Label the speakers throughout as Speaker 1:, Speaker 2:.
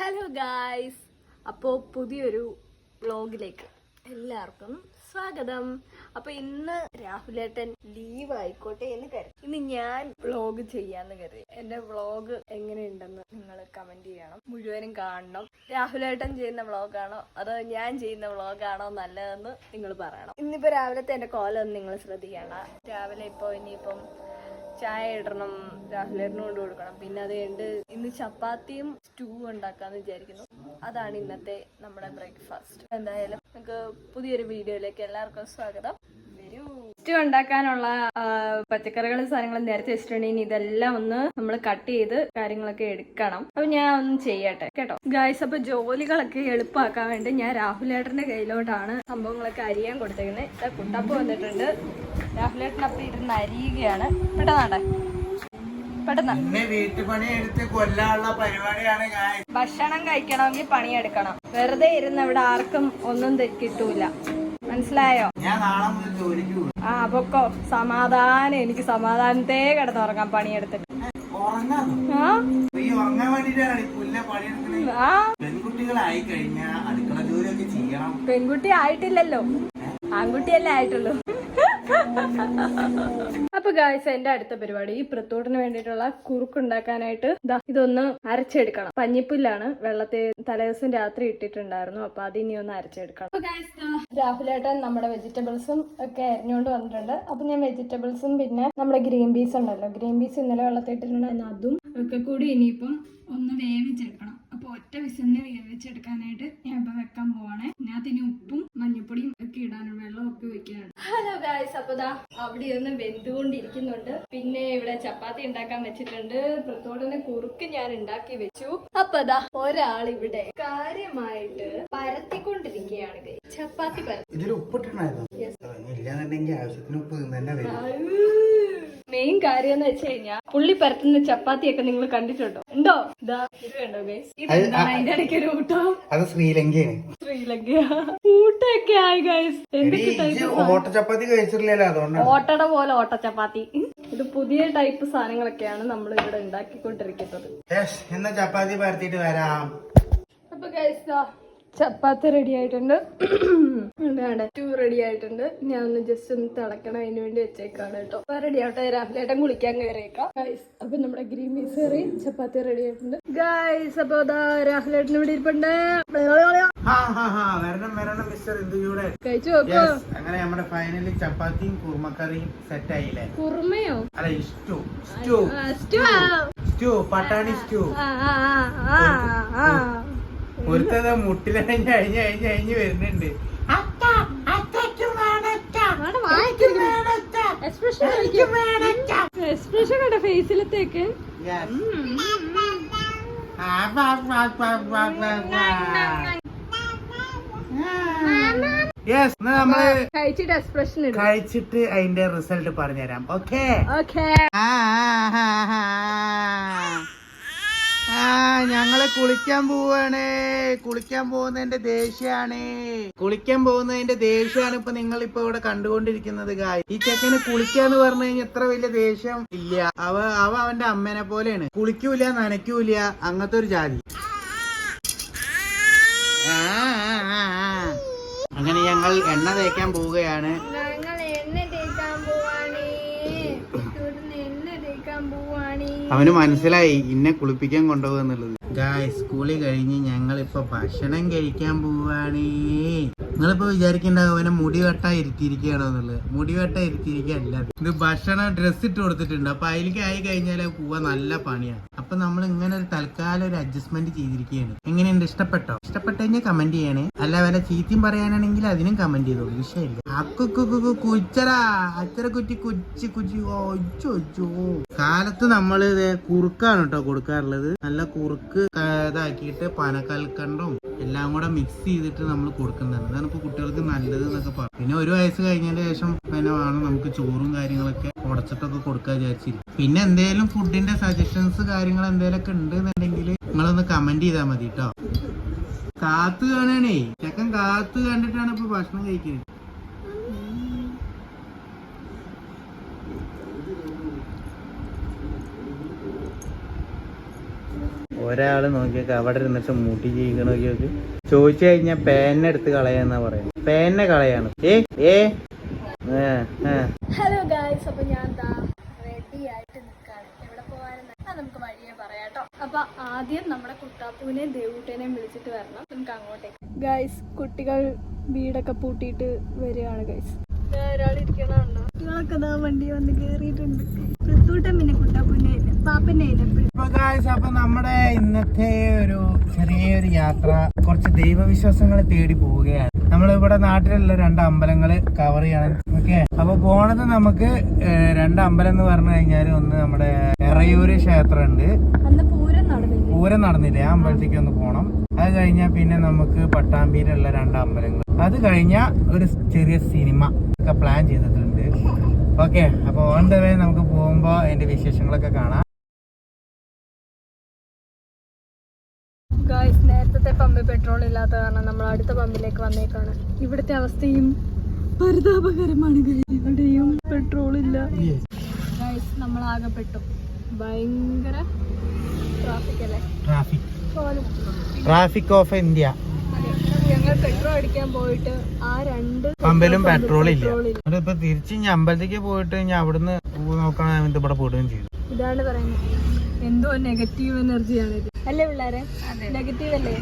Speaker 1: Hello guys. അപ്പോൾ പുതിയൊരു വ്ളോഗിലേക്ക് എല്ലാവർക്കും സ്വാഗതം. അപ്പോൾ ഇന്ന് രാഹുലേട്ടൻ ലീവ് ആയിക്കോട്ടെ എന്ന് കരുതി. ഇന്ന് ഞാൻ വ്ളോഗ് ചെയ്യാന്ന് കരുതി. എന്റെ വ്ളോഗ് എങ്ങനെയുണ്ടെന്ന് നിങ്ങൾ കമന്റ് ചെയ്യണം. മുഴുവനും കാണണം. രാഹുലേട്ടൻ ചെയ്യുന്ന വ്ളോഗാണോ? അതോ ഞാൻ ചെയ്യുന്ന വ്ളോഗാണോ നല്ലതെന്ന് നിങ്ങൾ പറയണം. ഇന്നിപ്പോൾ രാവിലത്തെ എന്റെ കോലം നിങ്ങൾ ശ്രദ്ധിക്കണം രാവിലെ ഇപ്പോൾ ഇനിയിപ്പം ചായ ഇടണം രാഹുലേറിന് കൊണ്ട് കൊടുക്കണം. പിന്നെ അത് കഴിഞ്ഞ് ഇന്ന് ചപ്പാത്തിയും സ്റ്റൂവും ഉണ്ടാക്കാന്ന് വിചാരിക്കുന്നു. അതാണ് ഇന്നത്തെ നമ്മുടെ ബ്രേക്ക്ഫാസ്റ്റ്. എന്തായാലും നമുക്ക് പുതിയൊരു വീഡിയോയിലേക്ക് എല്ലാവർക്കും സ്വാഗതം. വരൂ. സ്റ്റൂ ഉണ്ടാക്കാനുള്ള പച്ചക്കറികളും സാധനങ്ങളും നേരത്തെ വെച്ചിട്ടുണ്ടെങ്കിൽ ഇതെല്ലാം ഒന്ന് നമ്മൾ കട്ട് ചെയ്ത് കാര്യങ്ങളൊക്കെ എടുക്കണം. അപ്പൊ ഞാൻ ഒന്ന് ചെയ്യട്ടെ കേട്ടോ? ഗായ്സ് അപ്പൊ ജോലികളൊക്കെ എളുപ്പമാക്കാൻ വേണ്ടി ഞാൻ രാഹുലേട്ടന്റെ കയ്യിലോട്ടാണ് സംഭവങ്ങളൊക്കെ അരിയാൻ കൊടുത്തേക്കുന്നത്. കുട്ടപ്പ് വന്നിട്ടുണ്ട്. ഇരുന്ന് അരിയുകയാണ്. ഭക്ഷണം കഴിക്കണമെങ്കിൽ പണിയെടുക്കണം. വെറുതെ ഇരുന്ന് ഇവിടെ ആർക്കും ഒന്നും കിട്ടൂല. മനസ്സിലായോ? ആ പൊക്കോ. സമാധാനം. എനിക്ക് സമാധാനത്തെ കിടന്നുറങ്ങാൻ പണിയെടുത്തിട്ട്.
Speaker 2: ചെയ്യണം.
Speaker 1: പെൺകുട്ടി ആയിട്ടില്ലല്ലോ. ആൺകുട്ടിയല്ലേ ആയിട്ടുള്ളൂ. അപ്പൊ ഗായ്സ് എന്റെ അടുത്ത പരിപാടി ഈ പ്രത്തോട്ടിന് വേണ്ടിയിട്ടുള്ള കുറുക്ക് ഉണ്ടാക്കാനായിട്ട് ദാ ഇതൊന്ന് അരച്ചെടുക്കണം. പഞ്ഞിപ്പുല്ലാണ് വെള്ളത്തെ തലേദിവസം രാത്രി ഇട്ടിട്ടുണ്ടായിരുന്നു അപ്പൊ അത് ഇനി ഒന്ന് അരച്ചെടുക്കണം. രാഹുലേട്ടൻ നമ്മുടെ വെജിറ്റബിൾസും ഒക്കെ അരിഞ്ഞുകൊണ്ട് വന്നിട്ടുണ്ട്. അപ്പൊ ഞാൻ വെജിറ്റബിൾസും പിന്നെ നമ്മുടെ ഗ്രീൻ പീസ് ഉണ്ടല്ലോ. ഗ്രീൻ പീസ് ഇന്നലെ വെള്ളത്തിൽ ഇട്ടിട്ടുണ്ടായിരുന്നു അതും ഒക്കെ കൂടി ഇനിയിപ്പം ഒന്ന് വേവിച്ചെടുക്കണം. അപ്പൊ ഒറ്റ വിസലിന് വേവിച്ചെടുക്കാനായിട്ട് ഞാൻ ഇപ്പൊ വെക്കാൻ പോവാണ്. ഇതിനകത്ത് ഇനി ഉപ്പും മഞ്ഞപ്പൊടിയും ഒക്കെ ഇടാനും വെള്ളം ഒക്കെ ഒഴിക്കാനുണ്ട് ഗായ്സ് അപ്പൊ ദാ അവിടെ ഇരുന്ന് വെന്തുകൊണ്ടിരിക്കുന്നുണ്ട്. പിന്നെ ഇവിടെ ചപ്പാത്തി ഉണ്ടാക്കാൻ വെച്ചിട്ടുണ്ട്. പ്രത്തോടനെ കുറുക്ക് ഞാൻ ഉണ്ടാക്കി വെച്ചു. അപ്പൊ ദാ ഒരാൾ ഇവിടെ കാര്യമായിട്ട് പരത്തിക്കൊണ്ടിരിക്കുകയാണ്. ചപ്പാത്തി പരത്തി
Speaker 2: ഇതിൽ ഉപ്പിട്ടുണ്ടായിരുന്നു ഇല്ലാന്നുണ്ടെങ്കിൽ ആവശ്യത്തിന് ഉപ്പ് തന്നെ വരും.
Speaker 1: മെയിൻ കാര്യം എന്ന് വെച്ച് കഴിഞ്ഞാൽ പുള്ളി പരത്തുന്ന ചപ്പാത്തിയൊക്കെ നിങ്ങൾ കണ്ടിട്ടുണ്ടോ? ഉണ്ടോ? ഇതാ ഇത് കണ്ടോ ഗൈസ് അതിന്റെ ഇടയ്ക്ക് ഒരു ഊട്ടോ?
Speaker 2: അത് ശ്രീലങ്കയാണ്.
Speaker 1: ശ്രീലങ്ക. ഊട്ടൊക്കെ ആയി ഗൈസ് എന്തൊക്കെ
Speaker 2: ചപ്പാത്തി കഴിച്ചിട്ടില്ലല്ലോ
Speaker 1: ഓട്ടട പോലെ ഓട്ട ചപ്പാത്തി. ഇത് പുതിയ ടൈപ്പ് സാധനങ്ങളൊക്കെയാണ് നമ്മൾ ഇവിടെ ഉണ്ടാക്കിക്കൊണ്ടിരിക്കുന്നത്.
Speaker 2: എന്നാ ചപ്പാത്തി പരത്തിട്ട് വരാം.
Speaker 1: അപ്പൊ ഗൈസ് ചപ്പാത്തി റെഡി ആയിട്ടുണ്ട്. എന്താണ്? ടൂ റെഡി ആയിട്ടുണ്ട്. ഞാൻ ഒന്ന് ജസ്റ്റ് ഒന്ന് തിളക്കണം. അതിന് വേണ്ടി വെച്ചേക്കാണ് കേട്ടോ. അപ്പൊ റെഡി ആവട്ടെ. രാവിലേട്ടൻ കുളിക്കാൻ കയറിയേക്കാം ഗൈസ് അപ്പൊ നമ്മുടെ green peas curry chapati ready ആയിട്ടുണ്ട്. ഗൈസ് അപ്പൊ രാഹുലേട്ടൻ ഇവിടെ ഇരിപ്പുണ്ട്. കഴിച്ചു നോക്കോ
Speaker 2: അങ്ങനെ നമ്മുടെ ഫൈനലി ചപ്പാത്തിയും കുറുമക്കറിയും സെറ്റ് ആയില്ലേ?
Speaker 1: കുറുമയോ?
Speaker 2: അല്ല ഇഷ്ടു സ്റ്റൂ
Speaker 1: ആ,
Speaker 2: സ്റ്റൂ പട്ടാണി സ്റ്റൂ
Speaker 1: ആ, ആ.
Speaker 2: ഒരുത്തത് മുട്ടിലഴിഞ്ഞ് അഴിഞ്ഞ് അഴിഞ്ഞ് അഴിഞ്ഞ് വരുന്നുണ്ട്.
Speaker 1: എക്സ്പ്രഷൻ കണ്ട ഫേസിലത്തേക്ക്.
Speaker 2: യെസ് നമ്മൾ
Speaker 1: കഴിച്ചിട്ട് എക്സ്പ്രഷൻ
Speaker 2: കഴിച്ചിട്ട് അതിന്റെ റിസൾട്ട് പറഞ്ഞുതരാം. Okay
Speaker 1: okay.
Speaker 2: ആ ഞങ്ങൾ കുളിക്കാൻ പോവാണ്. കുളിക്കാൻ പോകുന്നതിന്റെ ദേഷ്യാണ് കുളിക്കാൻ പോകുന്നതിന്റെ ദേഷ്യാണ് ഇപ്പൊ നിങ്ങൾ ഇപ്പൊ ഇവിടെ കണ്ടുകൊണ്ടിരിക്കുന്നത് ഗായ് ഈ ചെക്കന് കുളിക്കാന്ന് പറഞ്ഞു കഴിഞ്ഞാൽ എത്ര വലിയ ദേഷ്യം ഇല്ല. അവ അവ അവന്റെ അമ്മേനെ പോലെയാണ്. കുളിക്കൂല നനയ്ക്കൂല അങ്ങനത്തെ ഒരു ജാതി. അങ്ങനെ ഞങ്ങൾ എണ്ണ തേക്കാൻ പോവുകയാണ്. അവന് മനസ്സിലായി ഇന്നെ കുളിപ്പിക്കാൻ കൊണ്ടുപോകുന്നുള്ളത് ഗായ് സ്കൂളിൽ കഴിഞ്ഞ് ഞങ്ങളിപ്പോ ഭക്ഷണം കഴിക്കാൻ പോവാണേ. നിങ്ങളിപ്പോ വിചാരിക്കണ്ടാവും അവനെ മുടി വെട്ട ഇരുത്തിയിരിക്കുകയാണോ എന്നുള്ളത്. മുടി ഇത് ഭക്ഷണം ഡ്രസ് ഇട്ട് കൊടുത്തിട്ടുണ്ട്. അപ്പൊ അതിലേക്ക് ആയി കഴിഞ്ഞാൽ പോവാ നല്ല പണിയാണ് അപ്പൊ നമ്മൾ ഇങ്ങനെ ഒരു തൽക്കാലം ഒരു അഡ്ജസ്റ്റ്മെന്റ് ചെയ്തിരിക്കുകയാണ്. എങ്ങനെയുണ്ട്? ഇഷ്ടപ്പെട്ടോ? ഇഷ്ടപ്പെട്ട് കഴിഞ്ഞാൽ കമന്റ് ചെയ്യണേ. അല്ല വല്ല ചീത്തയും പറയാനാണെങ്കിൽ അതിനും കമന്റ് ചെയ്തോളൂ. വിഷയമില്ല. അച്ചറ കുറ്റി കുച്ചി കുച്ചി. കാലത്ത് നമ്മൾ കുറുക്കാണ് കേട്ടോ കൊടുക്കാറുള്ളത്. നല്ല കുറുക്ക് ഇതാക്കിയിട്ട് പനക്കൽക്കണ്ടും എല്ലാം കൂടെ മിക്സ് ചെയ്തിട്ട് നമ്മൾ കൊടുക്കുന്നതാണ്. അതാണ് ഇപ്പൊ കുട്ടികൾക്ക് നല്ലത് എന്നൊക്കെ പറയും പിന്നെ ഒരു വയസ്സ് കഴിഞ്ഞതിന് ശേഷം പിന്നെ വേണം നമുക്ക് ചോറും കാര്യങ്ങളൊക്കെ ഉടച്ചിട്ടൊക്കെ കൊടുക്കാൻ വിചാരിച്ചിരിക്കും പിന്നെ എന്തേലും ഫുഡിന്റെ സജഷൻസ് കാര്യങ്ങൾ എന്തേലൊക്കെ ഉണ്ട് എന്നുണ്ടെങ്കിൽ നിങ്ങളൊന്ന് കമന്റ് ചെയ്താൽ മതി കേട്ടോ കാത്ത് കാണാണേ ചെക്കൻ കാത്ത് കണ്ടിട്ടാണ് ഇപ്പൊ ഭക്ഷണം കഴിക്കുന്നത്. ഒരാൾ നോക്കിയൊക്കെ അവിടെ ഇരുന്നിട്ട് മുടി ചെയ്യണ നോക്കിയൊക്കെ ചോദിച്ചു കഴിഞ്ഞാൽ പേനെടുത്ത് കളയാന്നാ പറയുന്നത്. പേനെ കളയാണ്. ഏ ഏ. ഏ, ഏ.
Speaker 1: ഹലോ ഗായ്സ് അപ്പൊ ഞാൻ എന്താ റെഡി ആയിട്ട് നിൽക്കാണ് എവിടെ പോകാനെന്ന് അത് നമുക്ക് വഴിയെ പറയാട്ടോ അപ്പൊ ആദ്യം നമ്മുടെ കുട്ടാപ്പൂവിനെയും ദേവൂട്ടേനെയും വിളിച്ചിട്ട് വരണം. നമുക്ക് അങ്ങോട്ടേക്ക്. ഗൈസ് കുട്ടികൾ വീടൊക്കെ പൂട്ടിയിട്ട് വരികയാണ് ഗൈസ് ഒരാളിരിക്കണുണ്ടോ കുട്ടികളൊക്കെ ദാ വണ്ടി വന്ന് പിന്നെ കുട്ടാപ്പൂനെ പാപ്പനെ
Speaker 2: അപ്പൊ നമ്മുടെ ഇന്നത്തെ ഒരു ചെറിയൊരു യാത്ര കുറച്ച് ദൈവവിശ്വാസങ്ങളെ തേടി പോവുകയാണ്. നമ്മളിവിടെ നാട്ടിലുള്ള രണ്ട് അമ്പലങ്ങൾ കവർ ചെയ്യണം. ഓക്കെ അപ്പൊ പോണത് നമുക്ക് രണ്ട് അമ്പലം എന്ന് പറഞ്ഞു കഴിഞ്ഞാൽ ഒന്ന് നമ്മുടെ എറയൂര് ക്ഷേത്രം ഉണ്ട്
Speaker 1: അന്ന് പൂരം നടന്നില്ലേ?
Speaker 2: ആ അമ്പലത്തേക്ക് ഒന്ന് പോണം. അത് കഴിഞ്ഞാൽ പിന്നെ നമുക്ക് പട്ടാമ്പിയിലുള്ള രണ്ട് അമ്പലങ്ങൾ. അത് കഴിഞ്ഞാൽ ഒരു ചെറിയ സിനിമ ഒക്കെ പ്ലാൻ ചെയ്തിട്ടുണ്ട്. ഓക്കെ അപ്പൊ ഓൺ ദ വേ നമുക്ക് പോകുമ്പോ അതിന്റെ വിശേഷങ്ങളൊക്കെ കാണാം.
Speaker 1: ഗായ്സ് നേരത്തെ പമ്പിൽ പെട്രോൾ ഇല്ലാത്ത കാരണം നമ്മൾ അടുത്ത പമ്പിലേക്ക് വന്നേക്കാണ്. ഇവിടുത്തെ അവസ്ഥയും പരിതാപകരമാണ്. ഇവിടെയും പെട്രോൾ ഇല്ല. ഗായ്സ് നമ്മൾ ആകെപ്പെട്ടു പെട്ടു. ഭയങ്കര ട്രാഫിക് അല്ലേ?
Speaker 2: ട്രാഫിക് ട്രാഫിക് ഓഫ് ഇന്ത്യ
Speaker 1: ഞങ്ങൾ പെട്രോൾ അടിക്കാൻ പോയിട്ട് ആ രണ്ട്
Speaker 2: പമ്പിലും പെട്രോൾ ഇല്ല. ഇപ്പൊ തിരിച്ച് ഇനി അമ്പലത്തേക്ക് പോയിട്ട് ഇനി അവിടുന്ന് നോക്കണ ഇവിടെ പോടുകയും ചെയ്തു
Speaker 1: ഇതാണ് പറയുന്നത്. എന്തോ നെഗറ്റീവ് എനർജിയാണ് ഇത്. അല്ലേ പിള്ളേരെ? നെഗറ്റീവ് അല്ലേ?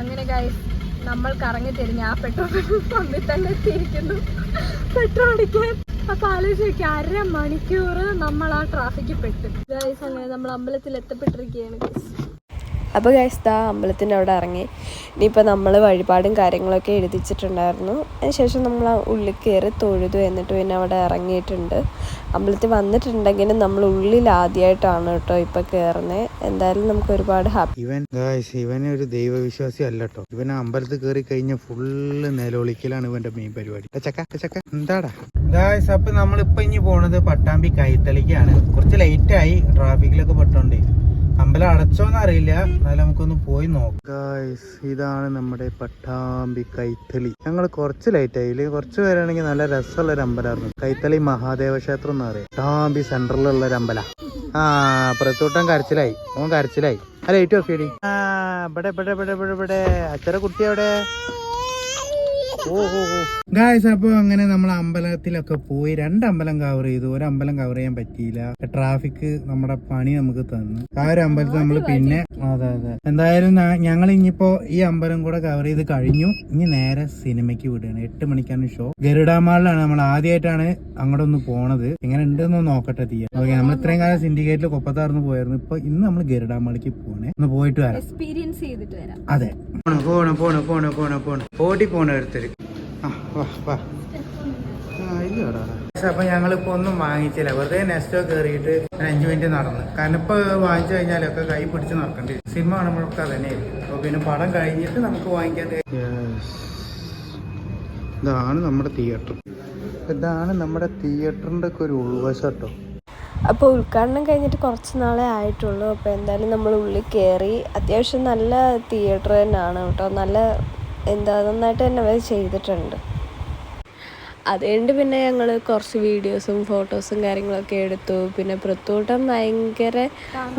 Speaker 1: അങ്ങനെ ഗായ്സ് നമ്മൾ കറങ്ങി തിരിഞ്ഞ് ആ പെട്രോൾ പമ്പിൽ തന്നെ എത്തിയിരിക്കുന്നു. പെട്രോൾ അടിക്കാൻ. അപ്പൊ ആലോചിച്ച് അര മണിക്കൂർ നമ്മൾ ആ ട്രാഫിക്കിൽ പെട്ടു അങ്ങനെ നമ്മൾ അമ്പലത്തിൽ എത്തപ്പെട്ടിരിക്കുകയാണ്.
Speaker 3: അപ്പോൾ ഗൈസ് ദാ അമ്പലത്തിന്റെ അവിടെ ഇറങ്ങി. ഇനിയിപ്പോൾ നമ്മൾ വഴിപാടും കാര്യങ്ങളൊക്കെ എഴുതിച്ചിട്ടുണ്ടായിരുന്നു. അതിനുശേഷം നമ്മൾ ആ ഉള്ളിൽ കയറി തൊഴുതു എന്നിട്ട് പിന്നെ അവിടെ ഇറങ്ങിയിട്ടുണ്ട്. അമ്പലത്തിൽ വന്നിട്ടുണ്ടെങ്കിലും നമ്മൾ ഉള്ളിൽ ആദ്യമായിട്ടാണ് കേട്ടോ ഇപ്പോൾ കയറുന്നത് എന്തായാലും നമുക്ക് ഒരുപാട് ഹാപ്പി
Speaker 2: ഇവൻ ഗൈസ് ഇവൻ ഒരു ദൈവവിശ്വാസി അല്ല കേട്ടോ. ഇവൻ അമ്പലത്തിൽ കയറി കഴിഞ്ഞ ഫുള്ള് നിലവിളിക്കലാണ് ഇവന്റെ മെയിൻ പരിപാടി. ചക്ക ചക്ക എന്താടാ? ഗായ്സ് അപ്പൊ നമ്മളിപ്പോ ഇനി പോണത് പട്ടാമ്പി കൈത്തളിക്കാണ് കുറച്ച് ലേറ്റ് ആയി ട്രാഫിക്കിലൊക്കെ പെട്ടോണ്ടേ. അമ്പലം അടച്ചോന്ന് അറിയില്ല എന്നാലും നമുക്കൊന്ന് പോയി നോക്കാം. ഇതാണ് നമ്മുടെ പട്ടാമ്പി കൈത്തളി ഞങ്ങൾ കുറച്ച് ലൈറ്റ് ആയില്ലേ കുറച്ച് പേരാണെങ്കിൽ നല്ല രസമുള്ള ഒരു അമ്പലമായിരുന്നു. കൈത്തളി മഹാദേവ ക്ഷേത്രം എന്ന് പറയും. പട്ടാമ്പി സെന്ററിലുള്ള ഒരു അമ്പല. ആ പ്രത്തൂട്ടം കരച്ചിലായി. ഓൻ കരച്ചിലായി. ആ ലൈറ്റ് ഓഫ് ഇവിടെ ഇവിടെ ഇവിടെ ഇവിടെ ഇവിടെ. അച്ഛന കുട്ടി അവിടെ ഗായ്സ് അപ്പൊ അങ്ങനെ നമ്മൾ അമ്പലത്തിലൊക്കെ പോയി രണ്ട് അമ്പലം കവർ ചെയ്തു. ഒരു അമ്പലം കവർ ചെയ്യാൻ പറ്റിയില്ല. ട്രാഫിക് നമ്മുടെ പണി നമുക്ക് തന്നു. ആ ഒരു അമ്പലത്തിൽ നമ്മൾ പിന്നെ അതെ അതെ. എന്തായാലും ഞങ്ങൾ ഇനിയിപ്പോ ഈ അമ്പലം കൂടെ കവർ ചെയ്ത് കഴിഞ്ഞു. ഇനി നേരെ സിനിമയ്ക്ക് വിടുകയാണ്. എട്ട് മണിക്കാണ് ഷോ ഗരുഡാമാളിലാണ് നമ്മൾ ആദ്യമായിട്ടാണ് അങ്ങോട്ട് ഒന്ന് പോണത്. എങ്ങനെ ഉണ്ടെന്ന് നോക്കട്ടെ തീയ ഓക്കെ നമ്മൾ ഇത്രയും കാലം സിൻഡിക്കേറ്റിൽ കൊപ്പത്താർന്ന് പോയായിരുന്നു. ഇപ്പൊ ഇന്ന് നമ്മൾ ഗരുഡാമാളിക്ക് പോണേ ഒന്ന് പോയിട്ട് വരാം.
Speaker 1: എക്സ്പീരിയൻസ് ചെയ്തിട്ട് വരാം.
Speaker 2: അതെ. പോണ പോണ പോണ പോണ പോണ പോണ. ഓടി പോണ ഒരുത്തര്. ആ, വാ, വാ. ആ, ഇല്ലടാ. അപ്പൊ ഞങ്ങളിപ്പോ ഒന്നും വാങ്ങിച്ചില്ല. വെറുതെ നെസ്റ്റോ കയറിയിട്ട് അഞ്ചു മിനിറ്റ് നടന്നു. കാരണം ഇപ്പൊ വാങ്ങിച്ചു കഴിഞ്ഞാലൊക്കെ കൈ പിടിച്ച് നടക്കണ്ടേ വരും. സിനിമ കാണുമ്പോഴൊക്കെ അതന്നെ അപ്പൊ പിന്നെ പടം കഴിഞ്ഞിട്ട് നമുക്ക് വാങ്ങിക്കാൻ ഇതാണ് നമ്മുടെ തിയേറ്റർ ഇതാണ് നമ്മുടെ തിയേറ്ററിന്റെ ഒക്കെ ഒരു ഉൾവശം കേട്ടോ.
Speaker 3: അപ്പോൾ ഉദ്ഘാടനം കഴിഞ്ഞിട്ട് കുറച്ച് നാളെ ആയിട്ടുള്ളൂ. അപ്പോൾ എന്തായാലും നമ്മൾ ഉള്ളിൽ കയറി അത്യാവശ്യം നല്ല തിയേറ്റർ തന്നെയാണ് കേട്ടോ. നല്ല എന്താ നന്നായിട്ട് തന്നെ അവർ ചെയ്തിട്ടുണ്ട്. അതുകൊണ്ട് പിന്നെ ഞങ്ങൾ കുറച്ച് വീഡിയോസും ഫോട്ടോസും കാര്യങ്ങളൊക്കെ എടുത്തു. പിന്നെ പ്രത്തോട്ടം ഭയങ്കര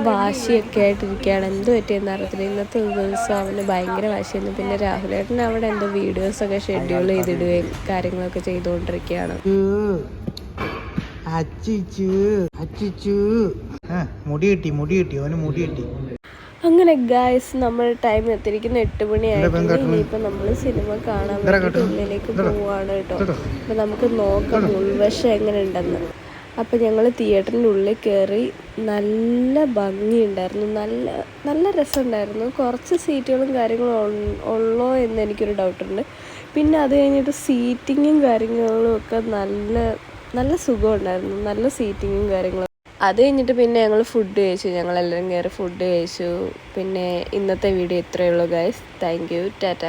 Speaker 3: വാശിയൊക്കെ ആയിട്ടിരിക്കുകയാണ്. എന്ത് പറ്റിയെന്ന് അറിയത്തില്ല. ഇന്നത്തെ ദിവസം അവന് ഭയങ്കര വാശിയായിരുന്നു. പിന്നെ രാഹുലേട്ടൻ അവിടെ എന്തോ വീഡിയോസൊക്കെ ഷെഡ്യൂൾ ചെയ്തിടുകയും കാര്യങ്ങളൊക്കെ ചെയ്തുകൊണ്ടിരിക്കുകയാണ്.
Speaker 2: മുടി കിട്ടി മുടി കിട്ടി. അവന് മുടി കിട്ടി.
Speaker 3: അങ്ങനെ ഗായ്സ് നമ്മൾ ടൈം എത്തിയിരിക്കുന്ന എട്ട് മണിയായിട്ടുണ്ട്? ഇനിയിപ്പോൾ നമ്മൾ സിനിമ കാണാൻ വേണ്ടിയിട്ട് ഉള്ളിലേക്ക് പോവാണ് കേട്ടോ.
Speaker 2: അപ്പൊ
Speaker 3: അപ്പം നമുക്ക് നോക്കാം ഉൾവശം എങ്ങനെ ഉണ്ടെന്ന് അപ്പം ഞങ്ങൾ തിയേറ്ററിന്റെ ഉള്ളിൽ കയറി നല്ല ഭംഗിയുണ്ടായിരുന്നു നല്ല നല്ല രസമുണ്ടായിരുന്നു. കുറച്ച് സീറ്റുകളും കാര്യങ്ങളും ഉള്ളോ എന്ന് എനിക്കൊരു ഡൗട്ടുണ്ട് പിന്നെ അത് കഴിഞ്ഞിട്ട് സീറ്റിങ്ങും കാര്യങ്ങളും ഒക്കെ നല്ല നല്ല സുഖമുണ്ടായിരുന്നു നല്ല സീറ്റിങ്ങും കാര്യങ്ങളും അത് കഴിഞ്ഞിട്ട് പിന്നെ ഞങ്ങൾ ഫുഡ് കഴിച്ചു. ഞങ്ങൾ ഞങ്ങളെല്ലാവരും കയറി ഫുഡ് കഴിച്ചു. പിന്നെ ഇന്നത്തെ വീഡിയോ ഇത്രയേ ഉള്ളൂ ഗൈസ് താങ്ക് യു ടാറ്റ